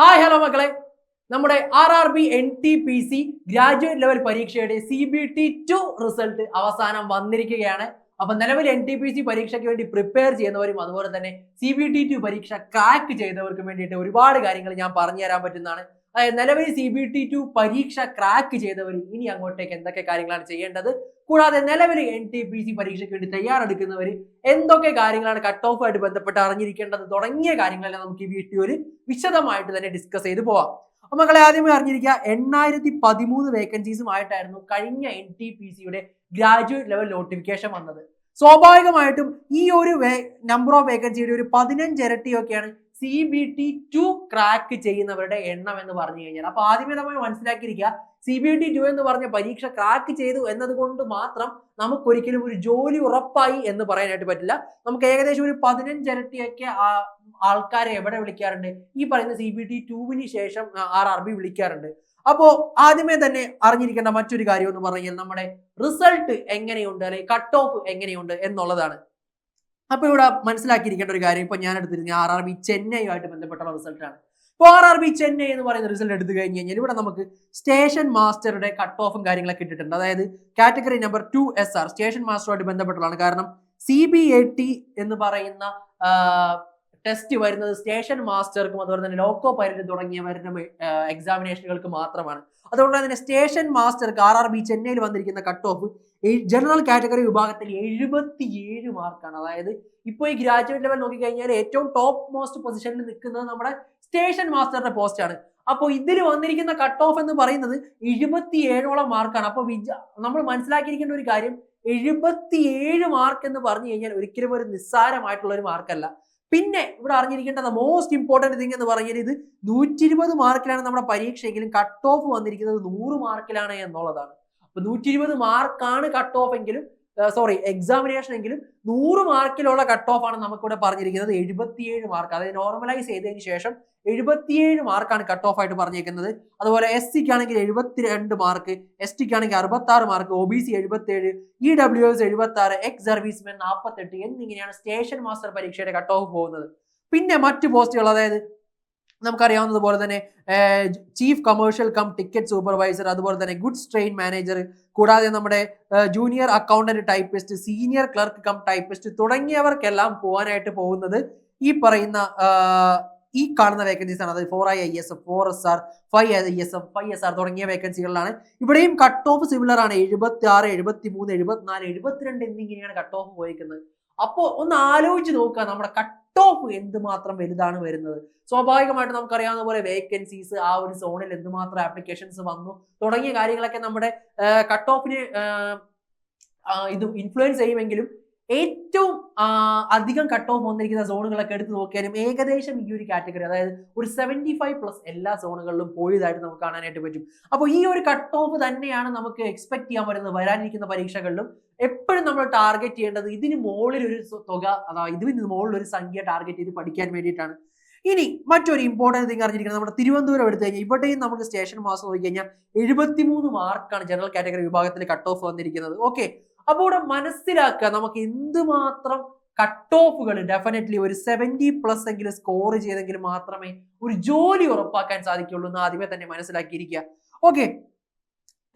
Hi hello മക്കളെ. നമ്മുടെ R R B N T P C graduate level പരീക്ഷയുടെ C B T two result അവസാനം വന്നിരിക്കുകയാണ്. അപ്പൊ നിലവിൽ എൻ ടി പി സി പരീക്ഷയ്ക്ക് വേണ്ടി പ്രിപ്പയർ ചെയ്യുന്നവരും അതുപോലെ തന്നെ സി ബി ടി ടു പരീക്ഷ ക്രാക്ക് ചെയ്തവർക്കും വേണ്ടിയിട്ട് ഒരുപാട് കാര്യങ്ങൾ ഞാൻ പറഞ്ഞു തരാൻ പറ്റുന്നതാണ്. നിലവിൽ സി ബി ടി ടു പരീക്ഷ ക്രാക്ക് ചെയ്തവർ ഇനി അങ്ങോട്ടേക്ക് എന്തൊക്കെ കാര്യങ്ങളാണ് ചെയ്യേണ്ടത്? കൂടാതെ നിലവിൽ എൻ ടി പി സി പരീക്ഷയ്ക്ക് വേണ്ടി തയ്യാറെടുക്കുന്നവർ എന്തൊക്കെ കാര്യങ്ങളാണ് കട്ട് ഓഫ് ആയിട്ട് ബന്ധപ്പെട്ട് അറിഞ്ഞിരിക്കേണ്ടത് തുടങ്ങിയ കാര്യങ്ങളെല്ലാം നമുക്ക് ഈ വീഡിയോയിൽ വിശദമായിട്ട് തന്നെ ഡിസ്കസ് ചെയ്ത് പോവാം. അപ്പൊ മക്കളെ ആദ്യമേ അറിഞ്ഞിരിക്കുക എണ്ണായിരത്തി പതിമൂന്ന് വേക്കൻസീസുമായിട്ടായിരുന്നു കഴിഞ്ഞ എൻ ടി പി സിയുടെ ഗ്രാജുവേറ്റ് ലെവൽ നോട്ടിഫിക്കേഷൻ വന്നത്. സ്വാഭാവികമായിട്ടും ഈ ഒരു നമ്പർ ഓഫ് വേക്കൻസിയുടെ ഒരു പതിനഞ്ച് ഇരട്ടിയൊക്കെയാണ് C B T two crack ചെയ്യുന്നവരുടെ എണ്ണം എന്ന് പറഞ്ഞു കഴിഞ്ഞാൽ അപ്പൊ ആദ്യമേ നമ്മൾ മനസ്സിലാക്കിയിരിക്കുക സി ബി ടി ടു എന്ന് പറഞ്ഞ പരീക്ഷ ക്രാക്ക് ചെയ്തു എന്നതുകൊണ്ട് മാത്രം നമുക്കൊരിക്കലും ഒരു ജോലി ഉറപ്പായി എന്ന് പറയാനായിട്ട് പറ്റില്ല. നമുക്ക് ഏകദേശം ഒരു പതിനഞ്ചരട്ടിയൊക്കെ ആൾക്കാരെ എവിടെ വിളിക്കാറുണ്ട്? ഈ പറയുന്ന സി ബി ടി ടുവിന് ശേഷം ആർ ആർ ബി വിളിക്കാറുണ്ട്. അപ്പോ ആദ്യമേ തന്നെ അറിഞ്ഞിരിക്കേണ്ട മറ്റൊരു കാര്യം എന്ന് പറഞ്ഞാൽ നമ്മുടെ റിസൾട്ട് എങ്ങനെയുണ്ട്? അല്ലെങ്കിൽ കട്ട് ഓഫ് എങ്ങനെയുണ്ട്? എന്നുള്ളതാണ്. അപ്പൊ ഇവിടെ മനസ്സിലാക്കിയിരിക്കേണ്ട ഒരു കാര്യം. ഇപ്പൊ ഞാൻ എടുത്തിരുന്ന ആർ ആർ ബി ചെന്നൈയുമായിട്ട് ബന്ധപ്പെട്ടുള്ള റിസൾട്ടാണ് ഇപ്പോൾ ആർ ആർ ബി ചെന്നൈ എന്ന് പറയുന്ന റിസൾട്ട് എടുത്തു കഴിഞ്ഞ് കഴിഞ്ഞാൽ ഇവിടെ നമുക്ക് സ്റ്റേഷൻ മാസ്റ്ററുടെ കട്ട് ഓഫും കാര്യങ്ങളൊക്കെ ഇട്ടിട്ടുണ്ട്. അതായത് category number two S R station മാസ്റ്ററുമായിട്ട് ബന്ധപ്പെട്ടുള്ളതാണ് കാരണം സി ബി എ ടി എന്ന് പറയുന്ന ടെസ്റ്റ് വരുന്നത് സ്റ്റേഷൻ മാസ്റ്റർക്കും അതുപോലെ തന്നെ ലോക്കോ പൈലറ്റ് തുടങ്ങിയ വരുന്ന എക്സാമിനേഷനുകൾക്ക് മാത്രമാണ്. അതുകൊണ്ട് തന്നെ സ്റ്റേഷൻ മാസ്റ്റർക്ക് ആർ ആർ ബി ചെന്നൈയിൽ വന്നിരിക്കുന്ന കട്ട് ഓഫ് ജനറൽ കാറ്റഗറി വിഭാഗത്തിൽ എഴുപത്തി ഏഴ് മാർക്കാണ് അതായത് ഇപ്പോൾ ഈ ഗ്രാജുവേറ്റ് ലെവൽ നോക്കിക്കഴിഞ്ഞാൽ ഏറ്റവും ടോപ്പ് മോസ്റ്റ് പൊസിഷനിൽ നിൽക്കുന്നത് നമ്മുടെ സ്റ്റേഷൻ മാസ്റ്ററുടെ പോസ്റ്റാണ് അപ്പോൾ ഇതിൽ വന്നിരിക്കുന്ന കട്ട് ഓഫ് എന്ന് പറയുന്നത് എഴുപത്തി ഏഴോളം മാർക്കാണ് അപ്പോൾ വിജ നമ്മൾ മനസ്സിലാക്കിയിരിക്കേണ്ട ഒരു കാര്യം എഴുപത്തിയേഴ് മാർക്ക് എന്ന് പറഞ്ഞു കഴിഞ്ഞാൽ ഒരിക്കലും ഒരു നിസ്സാരമായിട്ടുള്ള ഒരു മാർക്കല്ല പിന്നെ ഇവിടെ അറിഞ്ഞിരിക്കേണ്ട മോസ്റ്റ് ഇമ്പോർട്ടന്റ് തിങ് എന്ന് പറഞ്ഞാൽ ഇത് നൂറ്റി ഇരുപത് മാർക്കിലാണ് നമ്മുടെ പരീക്ഷയെങ്കിലും കട്ട് ഓഫ് വന്നിരിക്കുന്നത് നൂറ് മാർക്കിലാണ് എന്നുള്ളതാണ്. അപ്പൊ നൂറ്റി ഇരുപത് മാർക്കാണ് കട്ട് ഓഫ് എങ്കിലും സോറി എക്സാമിനേഷൻ എങ്കിലും നൂറ് മാർക്കിലുള്ള കട്ട് ഓഫ് ആണ് നമുക്കിവിടെ പറഞ്ഞിരിക്കുന്നത്. എഴുപത്തിയേഴ് മാർക്ക്. അതായത് നോർമലൈസ് ചെയ്തതിന് ശേഷം എഴുപത്തിയേഴ് മാർക്കാണ് കട്ട് ഓഫ് ആയിട്ട് പറഞ്ഞിരിക്കുന്നത്. അതുപോലെ എസ് സിക്ക് ആണെങ്കിൽ എഴുപത്തിരണ്ട് മാർക്ക് എസ് ടിക്ക് ആണെങ്കിൽ അറുപത്തി ആറ് മാർക്ക് ഒ ബി സി എഴുപത്തേഴ് ഇ ഡബ്ല്യു എസ് എഴുപത്തി ആറ് എക്സ് സർവീസ്മെൻ നാൽപ്പത്തെട്ട് എന്നിങ്ങനെയാണ് സ്റ്റേഷൻ മാസ്റ്റർ പരീക്ഷയുടെ കട്ട് ഓഫ് പോകുന്നത്. പിന്നെ മറ്റു പോസ്റ്റുകൾ അതായത് നമുക്കറിയാവുന്നത് പോലെ തന്നെ chief commercial cum ticket supervisor അതുപോലെ തന്നെ ഗുഡ്സ് ട്രെയിൻ മാനേജർ കൂടാതെ നമ്മുടെ junior accountant typist senior clerk cum typist തുടങ്ങിയവർക്കെല്ലാം പോകാനായിട്ട് പോകുന്നത് ഈ പറയുന്ന ഈ കാണുന്ന വേക്കൻസീസ് ആണ്. അതായത് four I I S F four S R five I S F five S R തുടങ്ങിയ വേക്കൻസികളിലാണ് ഇവിടെയും കട്ട് ഓഫ് സിമിലർ ആണ്. എഴുപത്തി ആറ് എഴുപത്തി മൂന്ന് എഴുപത്തിനാല് എഴുപത്തിരണ്ട് എന്നിങ്ങനെയാണ് കട്ട് ഓഫ് പോയിരിക്കുന്നത് അപ്പോൾ ഒന്ന് ആലോചിച്ച് നോക്കുക നമ്മുടെ കട്ട് ഓഫ് എന്തുമാത്രം വലുതാണ് വരുന്നത്. സ്വാഭാവികമായിട്ട് നമുക്കറിയാവുന്ന പോലെ വേക്കൻസീസ് ആ ഒരു സോണിൽ എന്തുമാത്രം ആപ്ലിക്കേഷൻസ് വന്നു തുടങ്ങിയ കാര്യങ്ങളൊക്കെ നമ്മുടെ കട്ട് ഓഫിന് ഇത് ഇൻഫ്ലുവൻസ് ചെയ്യുമെങ്കിലും ഏറ്റവും അധികം കട്ട് ഓഫ് വന്നിരിക്കുന്ന സോണുകളൊക്കെ എടുത്ത് നോക്കിയാലും ഏകദേശം ഈ ഒരു കാറ്റഗറി അതായത് ഒരു സെവന്റി ഫൈവ് പ്ലസ് എല്ലാ സോണുകളിലും പോയതായിട്ട് നമുക്ക് കാണാനായിട്ട് പറ്റും. അപ്പോൾ ഈ ഒരു കട്ട് ഓഫ് തന്നെയാണ് നമുക്ക് എക്സ്പെക്ട് ചെയ്യാൻ പറ്റുന്നത് വരാനിരിക്കുന്ന പരീക്ഷകളിലും. എപ്പോഴും നമ്മൾ ടാർഗറ്റ് ചെയ്യേണ്ടത് ഇതിന് മുകളിൽ ഒരു തുക അതായത് ഇതിന് മുകളിൽ ഒരു സംഖ്യ ടാർഗറ്റ് ചെയ്ത് പഠിക്കാൻ വേണ്ടിയിട്ടാണ്. ഇനി മറ്റൊരു ഇമ്പോർട്ടന്റ് തിങ് അറിഞ്ഞിരിക്കുന്നത് നമ്മുടെ തിരുവനന്തപുരം എടുത്തു കഴിഞ്ഞാൽ ഇവിടെയും നമുക്ക് സ്റ്റേഷൻ മാസം നോക്കി കഴിഞ്ഞാൽ എഴുപത്തിമൂന്ന് മാർക്കാണ് ജനറൽ കാറ്റഗറി വിഭാഗത്തിൽ കട്ട് ഓഫ് വന്നിരിക്കുന്നത്. ഓക്കെ അപ്പോൾ ഇവിടെ മനസ്സിലാക്കുക നമുക്ക് എന്തുമാത്രം കട്ട് ഓഫുകൾ ഡെഫിനറ്റ്ലി ഒരു സെവന്റി പ്ലസ് എങ്കിലും സ്കോർ ചെയ്തെങ്കിൽ മാത്രമേ ഒരു ജോലി ഉറപ്പാക്കാൻ സാധിക്കുള്ളൂ എന്ന് ആദ്യമേ തന്നെ മനസ്സിലാക്കിയിരിക്കുക. ഓക്കെ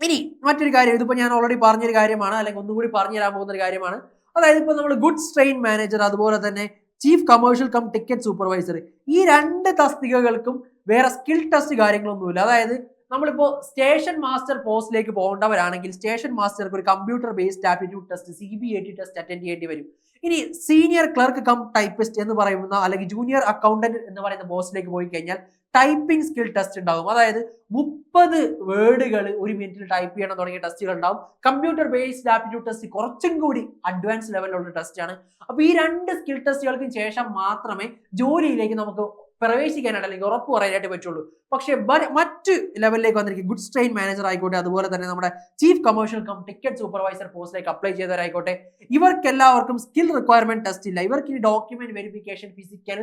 ഇനി മറ്റൊരു കാര്യം ഇതിപ്പോൾ ഞാൻ ഓൾറെഡി പറഞ്ഞൊരു കാര്യമാണ് അല്ലെങ്കിൽ ഒന്നുകൂടി പറഞ്ഞു തരാൻ പോകുന്ന ഒരു കാര്യമാണ്. അതായത് ഇപ്പോൾ നമ്മൾ ഗുഡ്സ് ട്രെയിൻ മാനേജർ അതുപോലെ തന്നെ chief commercial cum ticket supervisor ഈ രണ്ട് തസ്തികകൾക്കും വേറെ സ്കിൽ ടെസ്റ്റ് കാര്യങ്ങളൊന്നുമില്ല. അതായത് നമ്മളിപ്പോൾ സ്റ്റേഷൻ മാസ്റ്റർ പോസ്റ്റിലേക്ക് പോകേണ്ടവരാണെങ്കിൽ സ്റ്റേഷൻ മാസ്റ്റർക്ക് ഒരു computer based aptitude test C B A T test attend ചെയ്യേണ്ടി വരും. ഇനി സീനിയർ ക്ലർക്ക് കം ടൈപ്പിസ്റ്റ് എന്ന് പറയുന്ന അല്ലെങ്കിൽ ജൂനിയർ അക്കൗണ്ടന്റ് എന്ന് പറയുന്ന പോസ്റ്റിലേക്ക് പോയി കഴിഞ്ഞാൽ ടൈപ്പിംഗ് സ്കിൽ ടെസ്റ്റ് ഉണ്ടാകും അതായത് മുപ്പത് വേർഡുകൾ ഒരു മിനിറ്റിൽ ടൈപ്പ് ചെയ്യണം തുടങ്ങിയ ടെസ്റ്റുകൾ ഉണ്ടാവും. കമ്പ്യൂട്ടർ ബേസ്ഡ് ആപ്റ്റിറ്റ്യൂഡ് ടെസ്റ്റ് കുറച്ചും കൂടി അഡ്വാൻസ് ലെവലിലുള്ള ടെസ്റ്റ് ആണ്. അപ്പോൾ ഈ രണ്ട് സ്കിൽ ടെസ്റ്റുകൾക്കും ശേഷം മാത്രമേ ജോലിയിലേക്ക് നമുക്ക് പ്രവേശിക്കാനായിട്ട് അല്ലെങ്കിൽ ഉറപ്പ് പറയാനായിട്ട് പറ്റുള്ളൂ. പക്ഷേ മറ്റ് ലെവലിലേക്ക് വന്നിരിക്കും. ഗുഡ് ട്രെയിൻ മാനേജർ ആയിക്കോട്ടെ അതുപോലെ തന്നെ നമ്മുടെ chief commercial cum ticket supervisor പോസ്റ്റിലേക്ക് അപ്ലൈ ചെയ്തവരായിക്കോട്ടെ. ഇവർക്കെല്ലാവർക്കും സ്കിൽ റിക്വയർമെന്റ് ടെസ്റ്റ് ഇല്ല. ഇവർക്ക് ഈ ഡോക്യുമെന്റ് വെരിഫിക്കേഷൻ ഫിസിക്കൽ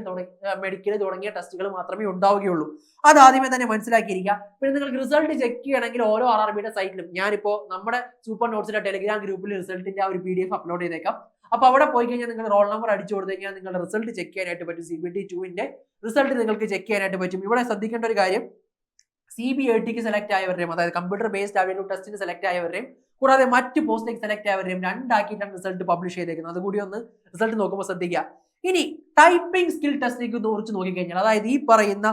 മെഡിക്കൽ തുടങ്ങിയ ടെസ്റ്റുകൾ മാത്രമേ ഉണ്ടാവുകയുള്ളൂ. അത് ആദ്യമേ തന്നെ മനസ്സിലാക്കിയിരിക്കുക. പിന്നെ നിങ്ങൾക്ക് റിസൾട്ട് ചെക്ക് ചെയ്യണമെങ്കിൽ ഓരോ ആർ ആർ ബിയുടെ സൈറ്റിലും ഞാനിപ്പോൾ നമ്മുടെ സൂപ്പർ നോട്ട്സിന്റെ ടെലിഗ്രാം ഗ്രൂപ്പിൽ റിസൾട്ടിന്റെ ആ ഒരു പി ഡി എഫ് അപ്ലോഡ് ചെയ്തേക്കാം. അപ്പോൾ അവിടെ പോയി കഴിഞ്ഞാൽ നിങ്ങൾ റോൾ നമ്പർ അടിച്ചു കൊടുത്തു കഴിഞ്ഞാൽ നിങ്ങളുടെ റിസൾട്ട് ചെക്ക് ചെയ്യാനായിട്ട് പറ്റും. സി ബി ടി ടുവിന്റെ റിസൾട്ട് നിങ്ങൾക്ക് ചെക്ക് ചെയ്യാനായിട്ട് പറ്റും. ഇവിടെ ശ്രദ്ധിക്കേണ്ട ഒരു കാര്യം സി ബി ഐ ടിക്ക് സെലക്ട് ആയവരുടെയും അതായത് കമ്പ്യൂട്ടർ ബേസ്ഡ് ആപ്റ്റിറ്റ്യൂഡ് ടെസ്റ്റിന് സെലക്ട് ആയവരുടെയും കൂടാതെ മറ്റ് പോസ്റ്റിലേക്ക് സെലക്ട് ആയവരെയും രണ്ടാക്കിയിട്ടാണ് റിസൾട്ട് പബ്ലിഷ് ചെയ്തേക്കുന്നത്. അതുകൂടി ഒന്ന് റിസൾട്ട് നോക്കുമ്പോൾ ശ്രദ്ധിക്കുക. ഇനി ടൈപ്പിംഗ് സ്കിൽ ടെസ്റ്റിലേക്ക് ഒന്ന് കുറിച്ച് നോക്കിക്കഴിഞ്ഞാൽ അതായത് ഈ പറയുന്ന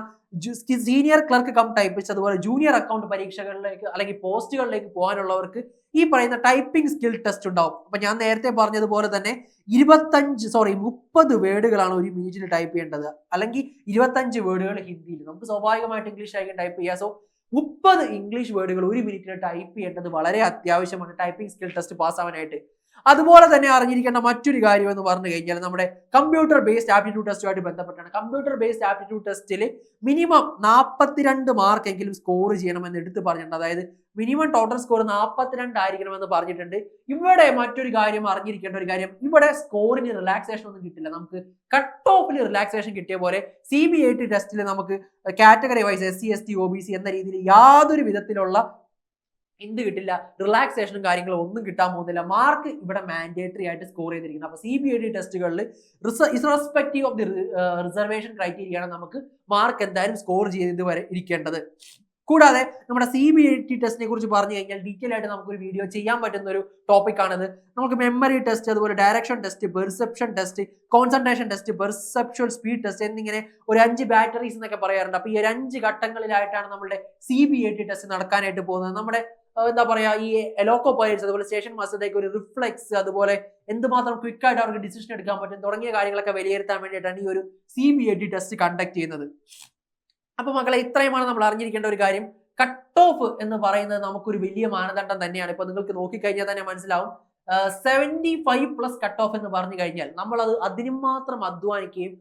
സീനിയർ ക്ലർക്ക് കം ടൈപ്പിസ്റ്റ് അതുപോലെ ജൂനിയർ അക്കൗണ്ട് പരീക്ഷകളിലേക്ക് അല്ലെങ്കിൽ പോസ്റ്റുകളിലേക്ക് പോകാനുള്ളവർക്ക് ഈ പറയുന്ന ടൈപ്പിംഗ് സ്കിൽ ടെസ്റ്റ് ഉണ്ടാവും. അപ്പൊ ഞാൻ നേരത്തെ പറഞ്ഞതുപോലെ തന്നെ ഇരുപത്തഞ്ച് സോറി മുപ്പത് വേർഡുകളാണ് ഒരു മിനിറ്റിൽ ടൈപ്പ് ചെയ്യേണ്ടത്. അല്ലെങ്കിൽ ഇരുപത്തഞ്ച് വേർഡുകൾ ഹിന്ദിയിൽ. നമുക്ക് സ്വാഭാവികമായിട്ട് ഇംഗ്ലീഷ് ആയിരിക്കും ടൈപ്പ് ചെയ്യുക. സോ മുപ്പത് ഇംഗ്ലീഷ് വേർഡുകൾ ഒരു മിനിറ്റിൽ ടൈപ്പ് ചെയ്യേണ്ടത് വളരെ അത്യാവശ്യമാണ്. ടൈപ്പിംഗ് സ്കിൽ ടെസ്റ്റ് പാസ്സാവാനായിട്ട് അതുപോലെ തന്നെ അറിഞ്ഞിരിക്കേണ്ട മറ്റൊരു കാര്യം എന്ന് പറഞ്ഞു കഴിഞ്ഞാൽ നമ്മുടെ കമ്പ്യൂട്ടർ ബേസ്ഡ് ആപ്റ്റിറ്റ്യൂഡ് ടെസ്റ്റുമായിട്ട് ബന്ധപ്പെട്ടാണ്. കമ്പ്യൂട്ടർ ബേസ്ഡ് ആപ്റ്റിറ്റ്യൂഡ് ടെസ്റ്റിൽ മിനിമം നാൽപ്പത്തിരണ്ട് മാർക്ക് എങ്കിലും സ്കോർ ചെയ്യണമെന്ന് എടുത്ത് പറഞ്ഞിട്ടുണ്ട്. അതായത് മിനിമം ടോട്ടൽ സ്കോർ നാൽപ്പത്തിരണ്ട് ആയിരിക്കണമെന്ന് പറഞ്ഞിട്ടുണ്ട്. ഇവിടെ മറ്റൊരു കാര്യം അറിഞ്ഞിരിക്കേണ്ട ഒരു കാര്യം ഇവിടെ സ്കോറിന് റിലാക്സേഷൻ ഒന്നും കിട്ടില്ല. നമുക്ക് കട്ട് ഓഫിൽ റിലാക്സേഷൻ കിട്ടിയ പോലെ സി ബി ഐ ടി ടെസ്റ്റിൽ നമുക്ക് category wise S C S T O B C എന്ന രീതിയിൽ യാതൊരു വിധത്തിലുള്ള എന്ത് കിട്ടില്ല റിലാക്സേഷനും കാര്യങ്ങളും ഒന്നും കിട്ടാൻ പോകുന്നില്ല. മാർക്ക് ഇവിടെ മാൻഡേറ്ററി ആയിട്ട് സ്കോർ ചെയ്തിരിക്കുന്നത് അപ്പോൾ C B I D ടെസ്റ്റുകളിൽ irrespective of the reservation criteria ആണ് നമുക്ക് മാർക്ക് എന്തായാലും സ്കോർ ചെയ്ത് വരെ ഇരിക്കേണ്ടത്. കൂടാതെ നമ്മുടെ സി ബി ഐ ടി ടെസ്റ്റിനെ കുറിച്ച് പറഞ്ഞു കഴിഞ്ഞാൽ ഡീറ്റെയിൽ ആയിട്ട് നമുക്കൊരു വീഡിയോ ചെയ്യാൻ പറ്റുന്ന ഒരു ടോപ്പിക് ആണിത്. നമുക്ക് മെമ്മറി ടെസ്റ്റ് അതുപോലെ direction test perception test concentration test perception speed test എന്നിങ്ങനെ ഒരു അഞ്ച് ബാറ്ററീസ് എന്നൊക്കെ പറയാറുണ്ട്. അപ്പോൾ ഈ ഒരു അഞ്ച് ഘട്ടങ്ങളിലായിട്ടാണ് നമ്മുടെ C B I T test നടക്കാനായിട്ട് പോകുന്നത്. നമ്മുടെ എന്താ പറയാ ഈ എലോക്കോ പൈലറ്റ്സ് അതുപോലെ സ്റ്റേഷൻ മാസത്തേക്ക് ഒരു റിഫ്ലെക്സ് അതുപോലെ എന്തുമാത്രം ക്വിക്ക് ആയിട്ട് അവർക്ക് ഡിസിഷൻ എടുക്കാൻ പറ്റും തുടങ്ങിയ കാര്യങ്ങളൊക്കെ വിലയിരുത്താൻ വേണ്ടിയിട്ടാണ് ഈ ഒരു C B A T test conduct ചെയ്യുന്നത്. അപ്പൊ മക്കളെ ഇത്രയുമാണ് നമ്മൾ അറിഞ്ഞിരിക്കേണ്ട ഒരു കാര്യം. കട്ട് ഓഫ് എന്ന് പറയുന്നത് നമുക്കൊരു വലിയ മാനദണ്ഡം തന്നെയാണ്. ഇപ്പൊ നിങ്ങൾക്ക് നോക്കിക്കഴിഞ്ഞാൽ തന്നെ മനസ്സിലാവും. Seventy five plus cut off എന്ന് പറഞ്ഞു കഴിഞ്ഞാൽ നമ്മൾ അത് അതിനും മാത്രം അധ്വാനിക്കുകയും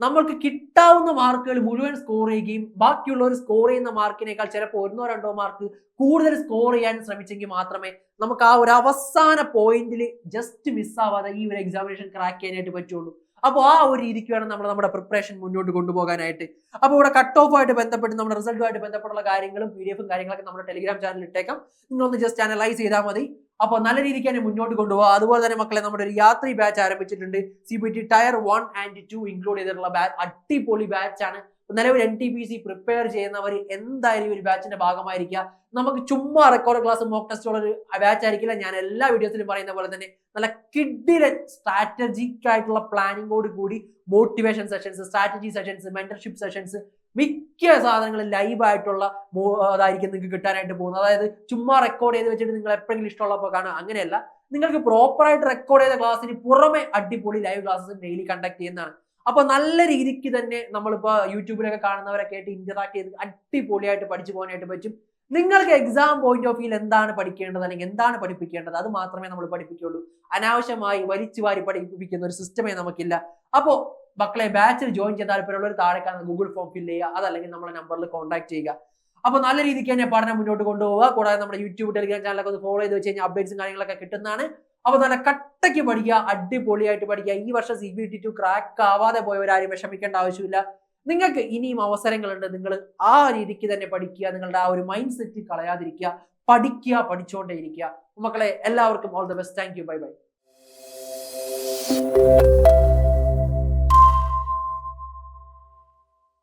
നമ്മൾക്ക് കിട്ടാവുന്ന മാർക്കുകൾ മുഴുവൻ സ്കോർ ചെയ്യുകയും ബാക്കിയുള്ളവർ സ്കോർ ചെയ്യുന്ന മാർക്കിനേക്കാൾ ചിലപ്പോൾ ഒന്നോ രണ്ടോ മാർക്ക് കൂടുതൽ സ്കോർ ചെയ്യാൻ ശ്രമിച്ചെങ്കിൽ മാത്രമേ നമുക്ക് ആ ഒരു അവസാന പോയിന്റിൽ ജസ്റ്റ് മിസ്സാവാതെ ഈ ഒരു എക്സാമിനേഷൻ ക്രാക്ക് ചെയ്യാനായിട്ട് പറ്റുള്ളൂ. അപ്പോൾ ആ ഒരു രീതിക്ക് വേണം നമ്മൾ നമ്മുടെ പ്രിപ്പറേഷൻ മുന്നോട്ട് കൊണ്ടുപോകാനായിട്ട്. അപ്പോൾ ഇവിടെ കട്ട് ആയിട്ട് ബന്ധപ്പെട്ട് നമ്മുടെ റിസൾട്ടുമായിട്ട് ബന്ധപ്പെട്ടുള്ള കാര്യങ്ങളും പി ഡി എഫും കാര്യങ്ങളൊക്കെ നമ്മുടെ ടെലിഗ്രാം ചാനലിൽ ഇട്ടേക്കാം. നിങ്ങളൊന്ന് ജസ്റ്റ് അനലൈസ് ചെയ്താൽ മതി. അപ്പോൾ നല്ല രീതിക്ക് തന്നെ മുന്നോട്ട് കൊണ്ടുപോകുക അതുപോലെ തന്നെ മക്കളെ നമ്മുടെ ഒരു യാത്രി ബാച്ച് ആരംഭിച്ചിട്ടുണ്ട്. C B T tier one and two include ചെയ്തിട്ടുള്ള ബാച്ച് അടിപൊളി ബാച്ച് ആണ്. നിലവിൽ N T P C prepare ചെയ്യുന്നവർ എന്തായാലും ഒരു ബാച്ചിന്റെ ഭാഗമായിരിക്കുക. നമുക്ക് ചുമ്മാ റെക്കോർഡ് ക്ലാസ് മോക്ക് ടെസ്റ്റ് ഉള്ള ഒരു ബാച്ച് ആയിരിക്കില്ല. ഞാൻ എല്ലാ വീഡിയോസിലും പറയുന്ന പോലെ തന്നെ നല്ല കിഡിലെ സ്ട്രാറ്റജിക് ആയിട്ടുള്ള പ്ലാനിങ്ങോട് കൂടി motivation sessions strategy sessions mentorship sessions മിക്ക സാധനങ്ങളും ലൈവായിട്ടുള്ള അതായിരിക്കും നിങ്ങൾക്ക് കിട്ടാനായിട്ട് പോകുന്നത്. അതായത് ചുമ്മാ റെക്കോർഡ് ചെയ്ത് വെച്ചിട്ട് നിങ്ങൾ എപ്പോഴെങ്കിലും ഇഷ്ടമുള്ളപ്പോൾ കാണുക. അങ്ങനെയല്ല. നിങ്ങൾക്ക് പ്രോപ്പറായിട്ട് റെക്കോർഡ് ചെയ്ത ക്ലാസ്സിന് പുറമെ അടിപൊളി ലൈവ് ക്ലാസ്സസ് ഡെയിലി കണ്ടക്ട് ചെയ്യുന്നതാണ്. അപ്പൊ നല്ല രീതിക്ക് തന്നെ നമ്മളിപ്പോ യൂട്യൂബിലൊക്കെ കാണുന്നവരൊക്കെ ആയിട്ട് ഇന്ററാക്ട് ചെയ്ത് അടിപൊളിയായിട്ട് പഠിച്ചു പോകാനായിട്ട് പറ്റും. നിങ്ങൾക്ക് എക്സാം പോയിന്റ് ഓഫ് വ്യൂ എന്താണ് പഠിക്കേണ്ടത്? അല്ലെങ്കിൽ എന്താണ് പഠിപ്പിക്കേണ്ടത്? അത് മാത്രമേ നമ്മൾ പഠിപ്പിക്കുള്ളൂ അനാവശ്യമായി വലിച്ചു വാരി പഠിപ്പിക്കുന്ന ഒരു സിസ്റ്റമേ നമുക്കില്ല. അപ്പോൾ മക്കളെ ബാച്ചിൽ ജോയിൻ ചെയ്യാൻ താല്പര്യമുള്ളവർ താഴെ കാണുന്ന ഗൂഗിൾ ഫോം ഫില്ല് ചെയ്യുക അതല്ലെങ്കിൽ നമ്മളെ നമ്പറിൽ കോൺടാക്ട് ചെയ്യുക. അപ്പോൾ നല്ല രീതിക്ക് തന്നെ പഠനം മുന്നോട്ട് കൊണ്ടുപോകുക കൂടാതെ നമ്മുടെ യൂട്യൂബ് ടെലിഗ്രാം ചാനലൊക്കെ ഒന്ന് ഫോളോ ചെയ്ത് വെച്ച് കഴിഞ്ഞാൽ അപ്ഡേറ്റ്സും കാര്യങ്ങളൊക്കെ കിട്ടുന്നതാണ്. അപ്പോൾ നല്ല കട്ടയ്ക്ക് പഠിക്കുക അടിപൊളിയായിട്ട് പഠിക്കുക. ഈ വർഷം C B T two crack ആവാതെ പോയവരാരും വിഷമിക്കേണ്ട ആവശ്യമില്ല. നിങ്ങൾക്ക് ഇനിയും അവസരങ്ങളുണ്ട്. നിങ്ങൾ ആ രീതിക്ക് തന്നെ പഠിക്കുക. നിങ്ങളുടെ ആ ഒരു മൈൻഡ് സെറ്റ് കളയാതിരിക്കുക. പഠിക്കുക പഠിച്ചുകൊണ്ടേ ഇരിക്കുക മക്കളെ എല്ലാവർക്കും all the best thank you bye bye